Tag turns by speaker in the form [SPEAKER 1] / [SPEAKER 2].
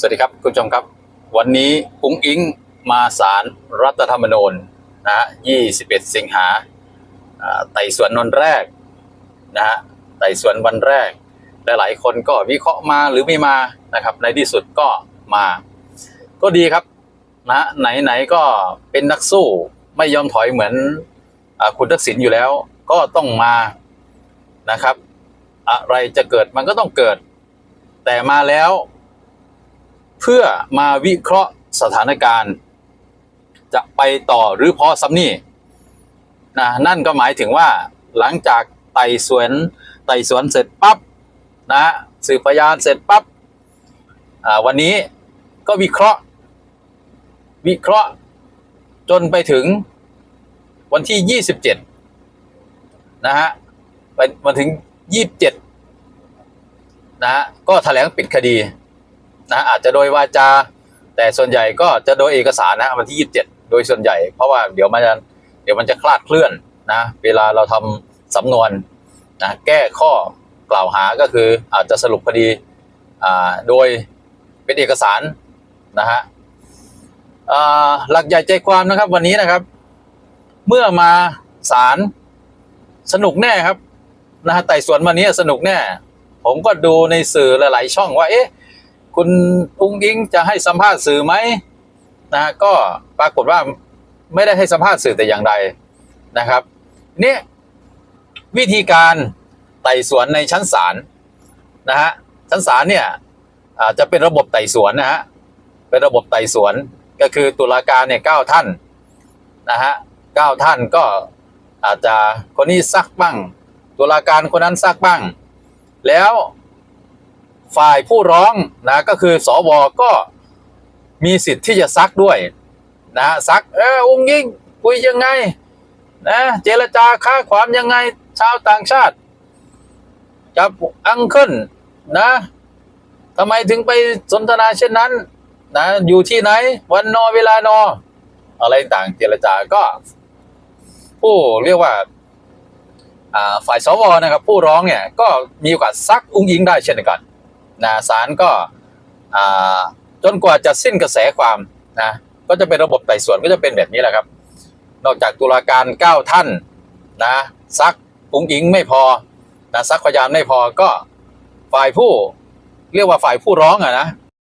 [SPEAKER 1] สวัสดีครับคุณผู้ชมครับ วันนี้อุ้งอิงมาศาลรรัฐธรรมนูญนะฮะ21 สิงหาไต่สวนนนแรกนะฮะไต่สวนวันแรก หลายๆคนก็วิเคราะห์มาหรือไม่มานะครับ ในที่สุดก็มา ก็ดีครับนะไหนๆก็เป็นนักสู้ไม่ยอมถอยเหมือนอคุณทักษิณอยู่แล้ว ก็ต้องมานะครับ อะไรจะเกิดมันก็ต้องเกิด แต่มาแล้ว เพื่อมาวิเคราะห์สถานการณ์ จะไปต่อหรือพอซ้ำนี่นะนั่นก็หมายถึงว่าหลังจากไต่สวนไต่สวนเสร็จปั๊บนะสืบพยานเสร็จปั๊บวันนี้ก็วิเคราะห์ วิเคราะห์จนไปถึงวันที่ 27 นะฮะไปมาถึง 27 นะฮะก็แถลงปิดคดี นะอาจจะโดยวาจา แต่ส่วนใหญ่ก็จะโดยเอกสารนะวันที่ 27 โดยส่วนใหญ่ เพราะว่าเดี๋ยวมันจะเดี๋ยวมันจะคลาดเคลื่อนนะเวลาเราทำสำนวนนะแก้ข้อกล่าวหาก็คืออาจจะสรุปคดีอ่าโดยเป็นเอกสารนะฮะอ่าหลักใหญ่ใจความนะครับวันนี้นะครับ เมื่อมาศาลสนุกแน่ครับนะฮะไต่สวนวันนี้สนุกแน่ ผมก็ดูในสื่อหลาย ๆ ช่องว่าเอ๊ะ คุณอุ้งอิงจะให้สัมภาษณ์สื่อไหมนะฮะก็ปรากฏว่าไม่ได้ให้สัมภาษณ์สื่อแต่อย่างใดนะครับนี่วิธีการไต่สวนในชั้นศาลนะฮะชั้นศาลเนี่ยอาจจะเป็นระบบไต่สวนนะฮะเป็นระบบไต่สวนก็คือตุลาการเนี่ยเก้าท่านนะฮะเก้าท่านก็อาจจะคนนี้ซักบ้าง ตุลาการคนนั้นซักบ้าง แล้ว ฝ่ายผู้ร้องนะก็คือสวก็มีสิทธิ์ที่จะซักด้วยนะซักเออองยิ่งคุยยังไงนะเจรจาค่าความยังไงชาวต่างชาติกับอังเคิลนะทำไมถึงไปสนทนาเช่นนั้นนะอยู่ที่ไหน วันนอเวลานอ อะไรต่างเจรจาก็ ผู้เรียกว่าอ่าฝ่ายสวนะครับ ผู้ร้องเนี่ย ก็มีโอกาสซักอุ้งอิงได้เช่นกัน นะศาลก็จนกว่าจะสิ้นกระแสความนะก็จะเป็นระบบไต่สวนก็จะเป็นแบบนี้แหละครับ นอกจากตุลาการ 9 ท่านนะซักอุ้งอิงไม่พอนะซักพยานไม่พอก็ฝ่ายผู้เรียกว่าฝ่ายผู้ร้องอะนะ